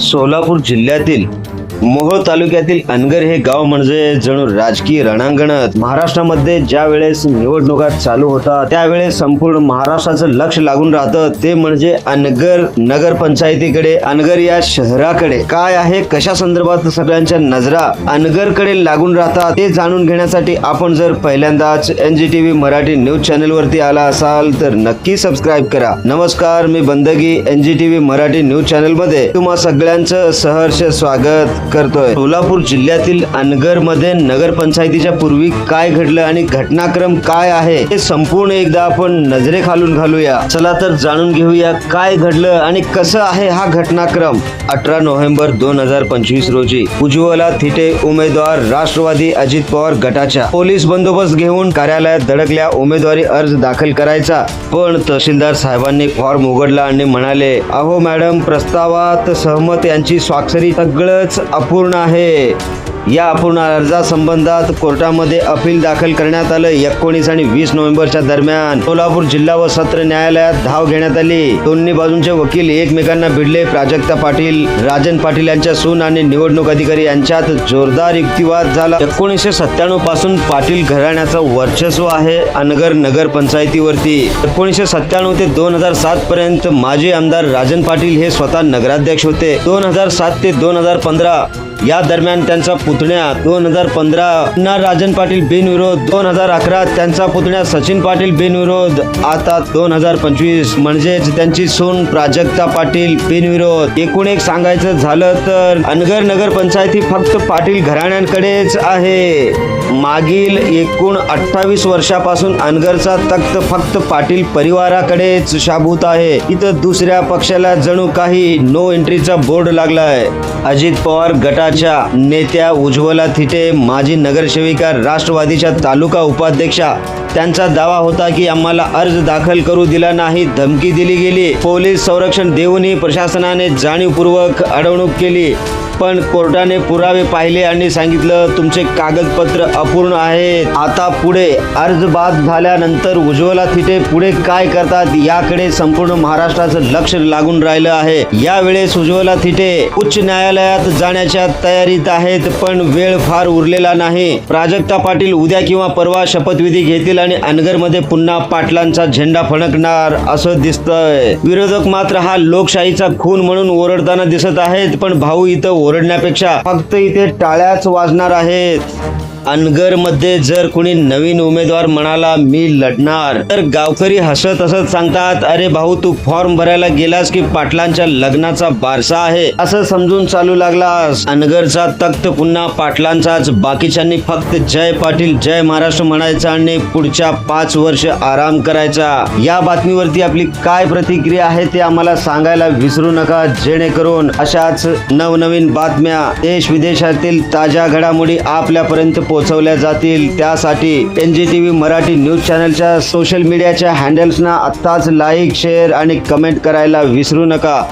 सोलापूर जिल्ह्यातील मोहोळ तालुक्यातील अनगर हे गाव म्हणजे जणू राजकीय रणांगणात. महाराष्ट्रामध्ये ज्या वेळेस निवडणुका चालू होतात त्यावेळेस संपूर्ण महाराष्ट्राचं लक्ष लागून राहतं. ते म्हणजे अनगर नगर पंचायतीकडे अनगर या शहराकडे. काय आहे? कशा संदर्भात सगळ्यांच्या नजरा अनगरकडे लागून राहतात? ते जाणून घेण्यासाठी आपण जर पहिल्यांदाच N G T V Marathi news channel वरती आला असाल तर नक्की सबस्क्राईब करा. नमस्कार मी Bandagi N G T V Marathi news चॅनलमध्ये तुम्हा सगळ्यांचं सहर्ष स्वागत. करतोय. सोलापूर जिल्ह्यातील अनगरमध्ये नगर पंचायतीच्या पूर्वी काय घडलं आणि घटनाक्रम काय आहे हे संपूर्ण एकदा आपण नजरे खालून घालूया. चला तर जाणून घेऊया काय घडलं आणि कसं आहे हा घटनाक्रम. अठरा नोव्हेंबर दोन हजार पंचवीस रोजी उज्ज्वला थिटे उमेदवार राष्ट्रवादी अजित पवार गटाच्या पोलीस बंदोबस्त घेऊन कार्यालयात धडकल्या. उमेदवारी अर्ज दाखल करायचा. पण तहसीलदार साहेबांनी फॉर्म उघडला आणि म्हणाले अहो मॅडम प्रस्तावात सहमत यांची स्वाक्षरी सगळंच अपूर्ण आहे. या अपूर्ण अर्जासंबंधात कोर्टामध्ये अपील दाखल करण्यात आलं. एकोणीस आणि वीस नोव्हेंबरच्या दरम्यान सोलापूर जिल्हा व सत्र न्यायालयात धाव घेण्यात आली. दोन्ही बाजूंचे वकील एकमेकांना भिडले. प्राजक्ता पाटील राजन पाटील यांच्या सून आणि निवडणूक अधिकारी यांच्यात जोरदार युक्तिवाद झाला. एकोणीसशे सत्त्याण्णवपासून पाटील घराण्याचं वर्चस्व आहे अनगर नगर पंचायतीवरती. एकोणीसशे सत्त्याण्णव ते दोन हजार सात पर्यंत माजी आमदार राजन पाटील हे स्वतः नगराध्यक्ष होते. दोन हजार सात ते दोन हजार पंधरा या दरम्यान त्यांचा पुतण्या दोन हजार पंधरा राजन पाटील बिनविरोध दोन हजार अकरा त्यांचा पुतण्या सचिन पाटील बिनविरोध आता दोन हजार पंचवीस. म्हणजेच त्यांची सून प्राजक्ता पाटील बिनविरोध. एकूण एक सांगायचं झालं तर अनगर नगर पंचायती फक्त पाटील घराण्यांकडेच आहे. मागील एकूण अठ्ठावीस वर्षापासून अनगरचा तख्त फक्त पाटील परिवाराकडेच शाबूत आहे. इथं दुसऱ्या पक्षाला जणू काही नो एंट्रीचा बोर्ड लागलाय. अजित पवार गटा गटाच्या नेत्या उज्ज्वला थिटे माजी नगरसेविका राष्ट्रवादीच्या तालुका उपाध्यक्षा. त्यांचा दावा होता की आम्हाला अर्ज दाखल करू दिला नाही धमकी दिली गेली. पोलीस संरक्षण देऊनही प्रशासनाने जाणीवपूर्वक अडवणूक केली. पण कोर्टाने पुरावे पाहिले आणि सांगितलं तुमचे कागदपत्र अपूर्ण आहेत. आता पुढे अर्ज बाद झाल्यानंतर उज्ज्वला थिटे पुढे काय करतात याकडे संपूर्ण महाराष्ट्राचं लक्ष लागून राहिलं आहे. यावेळेस उज्ज्वला थिटे उच्च न्यायालयात जाण्याच्या तयारीत आहेत पण वेळ फार उरलेला नाही. प्राजक्ता पाटील उद्या किंवा परवा शपथविधी घेतील आणि अनगरमध्ये पुन्हा पाटलांचा झेंडा फडकणार असं दिसतंय. विरोधक मात्र हा लोकशाहीचा खून म्हणून ओरडताना दिसत आहेत पण भाऊ इथं ओरडण्यापेक्षा फक्त इथे टाळ्याच वाजणार आहेत. अनगरमध्ये जर कुणी नवीन उमेदवार म्हणाला मी लढणार तर गावकरी हसत हसत सांगतात अरे भाऊ तू फॉर्म भरायला गेलास की पाटलांच्या लग्नाचा बारसा आहे? असं समजून चालू लागलास. अनगरचा तख्त पुन्हा पाटलांचाच. बाकीच्यांनी फक्त जय पाटील जय महाराष्ट्र म्हणायचा आणि पुढच्या पाच वर्ष आराम करायचा. या बातमीवरती आपली काय प्रतिक्रिया आहे ते आम्हाला सांगायला विसरू नका. जेणेकरून अशाच नवनवीन बातम्या देश विदेशातील ताज्या घडामोडी आपल्यापर्यंत पोहोचवल्या जातील. त्यासाठी N G T V Marathi news चॅनलच्या सोशल मीडियाच्या हँडल्सना आत्ताच लाईक शेअर आणि कमेंट करायला विसरू नका.